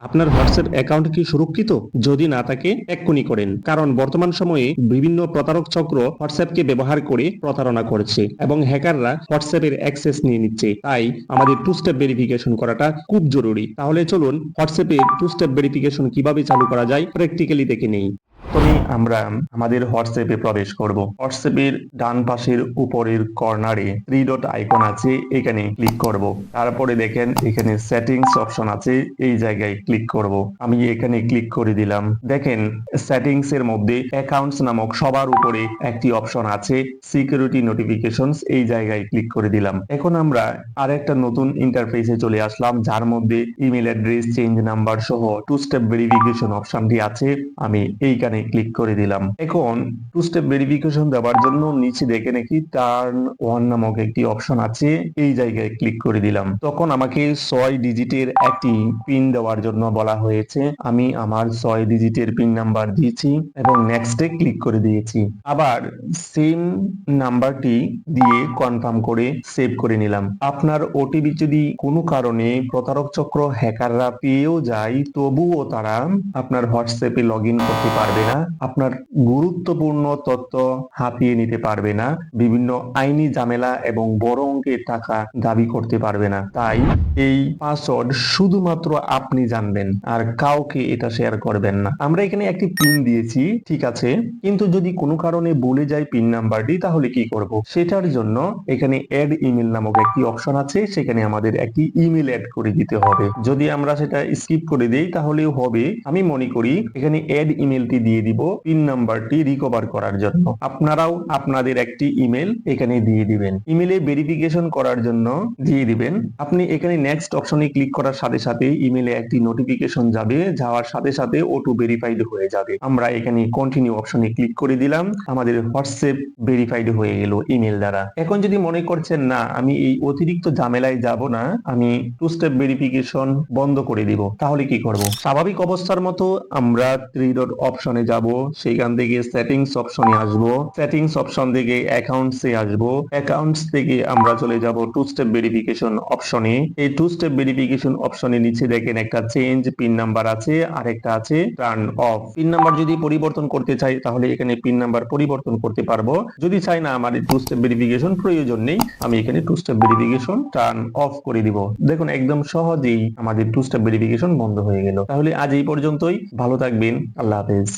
আপনার WhatsApp account কি সুরক্ষিত? যদি না থাকে, এক্ষুনি করেন। কারণ বর্তমান সময়ে বিভিন্ন প্রতারক চক্র হোয়াটসঅ্যাপকে ব্যবহার করে প্রতারণা করছে এবং হ্যাকাররা হোয়াটসঅ্যাপের অ্যাক্সেস নিয়ে নিচ্ছে। তাই আমাদের টু স্টেপ ভেরিফিকেশন করাটা খুব জরুরি। তাহলে চলুন, হোয়াটসঅ্যাপে টু স্টেপ ভেরিফিকেশন কীভাবে চালু করা যায় প্র্যাকটিক্যালি দেখে নেই। প্রথমে আমরা আমাদের হোয়াটসঅ্যাপে প্রবেশ করব। হোয়াটসঅ্যাপের ডান পাশের উপরের কর্নারে থ্রি ডট আইকন আছে, এখানে ক্লিক করব। তারপরে দেখেন এখানে সেটিংস অপশন আছে, এই জায়গায় ক্লিক করব। আমি এখানে ক্লিক করে দিলাম। দেখেন সেটিংস এর মধ্যে অ্যাকাউন্টস নামক সবার উপরে একটি অপশন আছে সিকিউরিটি নোটিফিকেশনস এই জায়গায় ক্লিক করে দিলাম। এখন আমরা আরেকটা নতুন ইন্টারফেসে চলে আসলাম, যার মধ্যে ইমেল অ্যাড্রেস চেঞ্জ নাম্বার সহ টু স্টেপ ভেরিফিকেশন অপশনটি আছে। আমি এইখানে ক্লিক করে দিলাম। এখন টু স্টেপ ভেরিফিকেশন দেওয়ার জন্য নিচে দেখে নাকি টার্ন ওয়ান নামক একটি অপশন আছে, এই জায়গায় ক্লিক করে দিলাম। তখন আমাকে ছয় ডিজিটের একটি পিন দেওয়ার জন্য বলা হয়েছে। আমি আমার ছয় ডিজিটের পিন নাম্বার দিয়েছি এবং নেক্সটে ক্লিক করে দিয়েছি। আবার সেম নাম্বারটি দিয়ে কনফার্ম করে সেভ করে নিলাম। আপনার ওটিপি যদি কোনো কারণে প্রতারক চক্র হ্যাকাররা পেয়েও যায়, তবুও তারা আপনার হোয়াটসঅ্যাপে লগ করতে পারবে। না, আপনার গুরুত্বপূর্ণ তথ্য হাতিয়ে নিতে পারবে না, বিভিন্ন আইনি ঝামেলা এবং বড় অঙ্কের টাকা দাবি করতে পারবে না। তাই এই পাসওয়ার্ড শুধুমাত্র আপনি জানবেন আর কাউকে এটা শেয়ার করবেন না। আমরা এখানে একটি পিন দিয়েছি, ঠিক আছে? কিন্তু যদি কোনো কারণে ভুলে যায় পিন নাম্বারটি তাহলে কি করব? সেটার জন্য এখানে অ্যাড ইমেল নামক একটি অপশন আছে, সেখানে আমাদের একটি ইমেল অ্যাড করে দিতে হবে। যদি আমরা সেটা স্কিপ করে দেই, তাহলেও হবে। আমি মনে করি এখানে অ্যাড ইমেলটি দিয়ে দিব পিন নাম্বারটি রিকভার করার জন্য। আপনারাও আপনাদের একটি ইমেল এখানে দিয়ে দিবেন। ইমেলে ভেরিফিকেশন করার জন্য দিয়ে দিবেন। আপনি এখানে নেক্সট অপশনে ক্লিক করার সাথে সাথে ইমেলে একটি নোটিফিকেশন যাবে, যাওয়ার সাথে সাথে অটো ভেরিফাইড হয়ে যাবে। আমরা এখানে কন্টিনিউ অপশনে ক্লিক করে দিলাম। আমাদের হোয়াটসঅ্যাপ ভেরিফাইড হয়ে গেল ইমেল দ্বারা। এখন যদি মনে করছেন, না, আমি এই অতিরিক্ত ঝামেলায় যাব না, আমি টু স্টেপ ভেরিফিকেশন বন্ধ করে দিব, তাহলে কি করব? স্বাভাবিক অবস্থার মতো আমরা থ্রি ডট অপশনে যাব সেখান থেকে সেটিংস অপশনে আসব। সেটিংস অপশন থেকে অ্যাকাউন্টস এ আসব। অ্যাকাউন্টস থেকে আমরা চলে যাব টু স্টেপ ভেরিফিকেশন অপশনে এই টু স্টেপ ভেরিফিকেশন অপশনে নিচে দেখেন একটা চেঞ্জ পিন নাম্বার আছে আর একটা আছে টার্ন অফ পিন নাম্বার যদি পরিবর্তন করতে চাই, তাহলে এখানে পিন নাম্বার পরিবর্তন করতে পারব। যদি চাই না, আমার টু স্টেপ ভেরিফিকেশন প্রয়োজন নেই, আমি এখানে two step verification turn off করে দিব। দেখুন, একদম সহজেই আমাদের টু স্টেপ ভেরিফিকেশন বন্ধ হয়ে গেল। তাহলে আজ এই পর্যন্তই। ভালো থাকবেন। আল্লাহ হাফেজ।